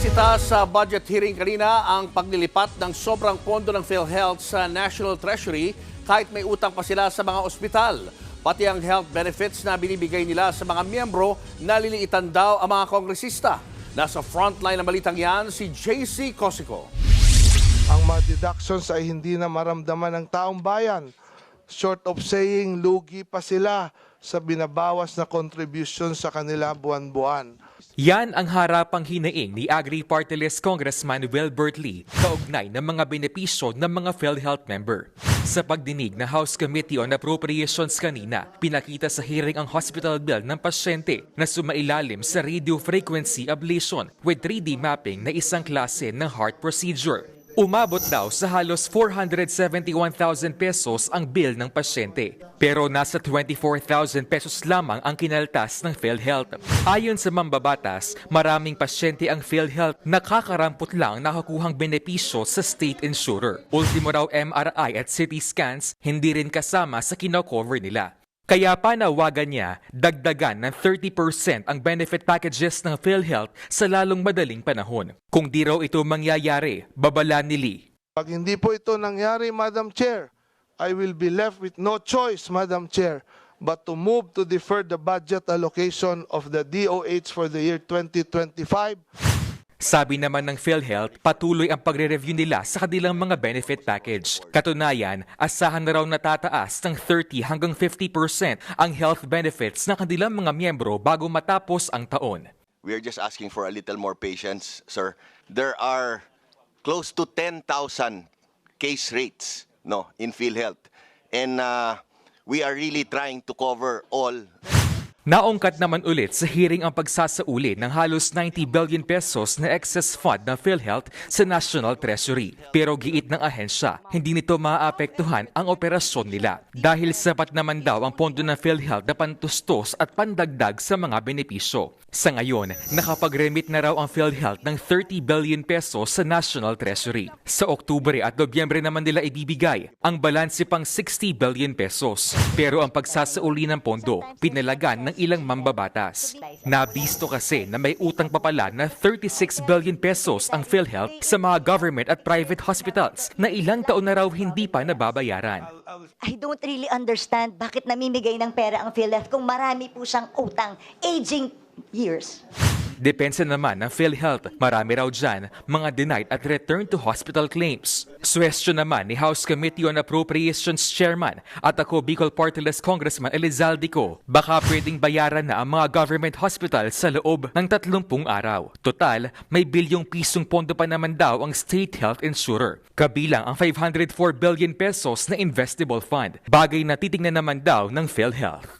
Nasita sa budget hearing kanina ang paglilipat ng sobrang pondo ng PhilHealth sa National Treasury kahit may utang pa sila sa mga ospital. Pati ang health benefits na binibigay nila sa mga miyembro, naliliitan daw ang mga kongresista. Nasa frontline ng balitang yan si JC Cosico. Ang mga deductions ay hindi na maramdaman ng taong bayan. Short of saying, lugi pa sila sa binabawas na contribution sa kanila buwan-buwan. Yan ang harapang hinaing ni Agri Party List Congressman Wilbert Lee kaugnay ng mga benepisyo ng mga PhilHealth member. Sa pagdinig ng House Committee on Appropriations kanina, pinakita sa hearing ang hospital bill ng pasyente na sumailalim sa radio frequency ablation with 3D mapping na isang klase ng heart procedure. Umabot daw sa halos 471,000 pesos ang bill ng pasyente. Pero nasa 24,000 pesos lamang ang kinaltas ng PhilHealth. Ayon sa mambabatas, maraming pasyente ang PhilHealth nakakarampot lang nakakuhang benepisyo sa state insurer. Ultimo raw MRI at CT scans, hindi rin kasama sa kinocover nila. Kaya panawagan niya, dagdagan ng 30% ang benefit packages ng PhilHealth sa lalong madaling panahon. Kung di raw ito mangyayari, babala ni Lee. Pag hindi po ito nangyari, Madam Chair, I will be left with no choice, Madam Chair, but to move to defer the budget allocation of the DOH for the year 2025 Sabi naman ng PhilHealth, patuloy ang pagre-review nila sa kanilang mga benefit package. Katunayan, asahan na raw natataas ng 30 hanggang 50% ang health benefits ng kanilang mga miyembro bago matapos ang taon. We are just asking for a little more patience, sir. There are close to 10,000 case rates no, in PhilHealth. And uh, we are really trying to cover all Naungkat naman ulit sa hearing ang pagsasauli ng halos 90 billion pesos na excess fund ng PhilHealth sa National Treasury. Pero giit ng ahensya, hindi nito maapektuhan ang operasyon nila dahil sapat naman daw ang pondo ng PhilHealth na pantustos at pandagdag sa mga benepisyo. Sa ngayon, nakapag-remit na raw ang PhilHealth ng 30 billion pesos sa National Treasury. Sa Oktubre at Nobyembre naman nila ibibigay ang balanse pang 60 billion pesos. Pero ang pagsasauli ng pondo, pinalagan ng ilang mambabatas. Nabisto kasi na may utang pa pala na 36 billion pesos ang PhilHealth sa mga government at private hospitals na ilang taon na raw hindi pa nababayaran. I don't really understand bakit namimigay ng pera ang PhilHealth kung marami po siyang utang, aging years. Depensa naman ng PhilHealth. Marami raw dyan mga denied at return to hospital claims. Suwestyon naman ni House Committee on Appropriations Chairman at ako Bicol Party List Congressman Elizaldico, baka pwedeng bayaran na ang mga government hospital sa loob ng 30 araw. Total, may bilyong pisong pondo pa naman daw ang state health insurer. Kabilang ang 504 billion pesos na investable fund. Bagay na titignan naman daw ng PhilHealth.